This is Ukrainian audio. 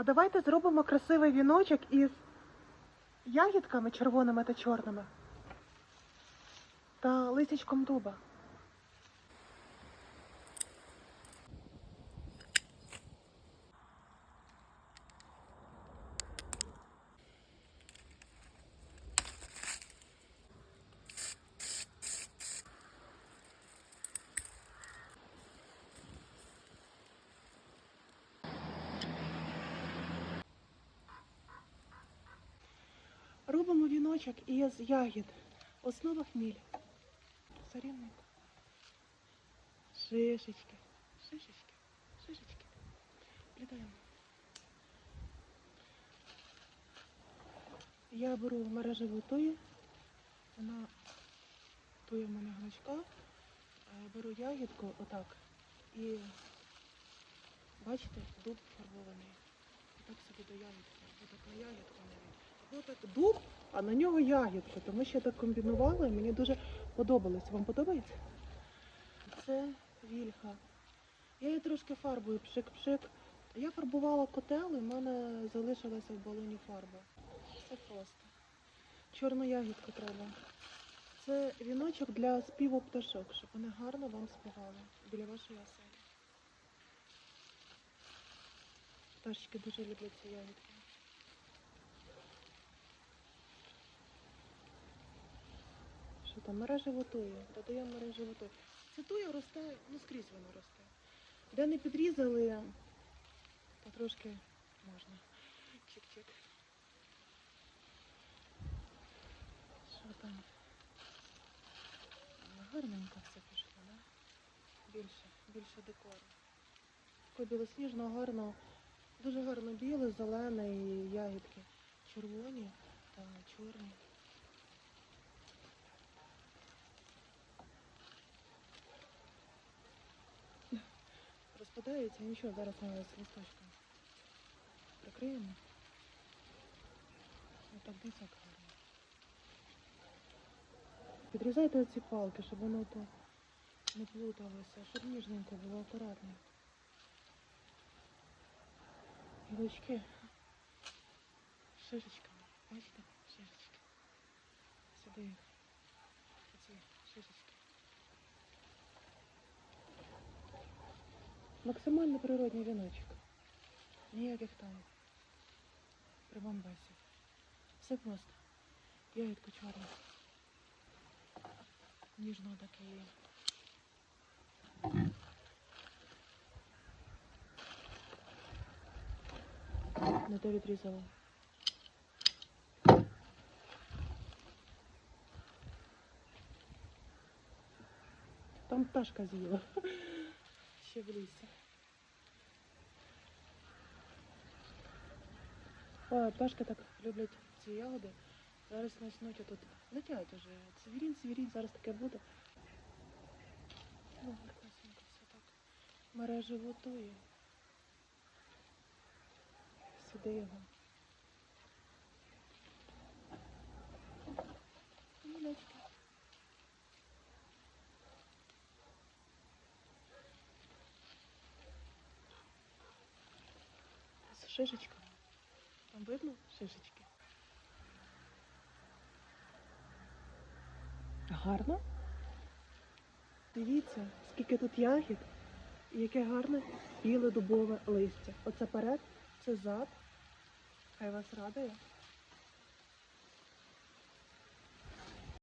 А давайте зробимо красивий віночок із ягідками червоними та чорними та лисячком дуба. Робимо віночок із ягід. Основа хміль. Сарівненько. Шишечки. Шишечки. Шишечки. Плітаємо. Я беру мережеву туї. Вона тує в мене гнучка. Е, Беру ягідку отак. І бачите, дуб фарбований. І так собі до ягідки. Отак на ягідку навіть. Дуб, а на нього ягідка. Тому що я так комбінувала і мені дуже подобалось. Вам подобається? Це вільха. Я її трошки фарбую пшик-пшик. Я фарбувала котел, і в мене залишилася в балоні фарба. Все просто. Чорну ягідку треба. Це віночок для співу пташок, щоб вони гарно вам співали біля вашої оселі. Пташечки дуже люблять ці ягідки. Там, мережево тує, додаємо мережево тує. Це туя росте, ну скрізь воно росте. Де не підрізали, то трошки можна. Чик-чик. Що там? Гарненько все пішло, да? Більше, більше декору. Таке білосніжно, гарно, дуже гарно біле, зелене і ягідки червоні та чорні. Розпадається, нічого, зараз ми з листочком прикриємо. Отак дивіться, гарно. Підрізайте оці палки, щоб воно то не плуталося, щоб ніжненько було акуратно. Гілочки шишечками. Бачите? Шишечки. Сюди їх. Максимально природній віночок. Ніяких там прибамбасів. Все просто. Ягідка чорна. Ніжно такий. Не то відрізала. Там пташка з'їла. Ще в лісі. Пташки так люблять ці ягоди. Зараз почнуть тут летять уже. Цвірінь, цвірінь, зараз таке буде. О, красенько все так. Мережа готує. Сюди його. З шишечками. Там видно шишечки? Гарно? Дивіться, скільки тут ягід і яке гарне біле дубове листя. Оце перед, це зад. Хай вас радує.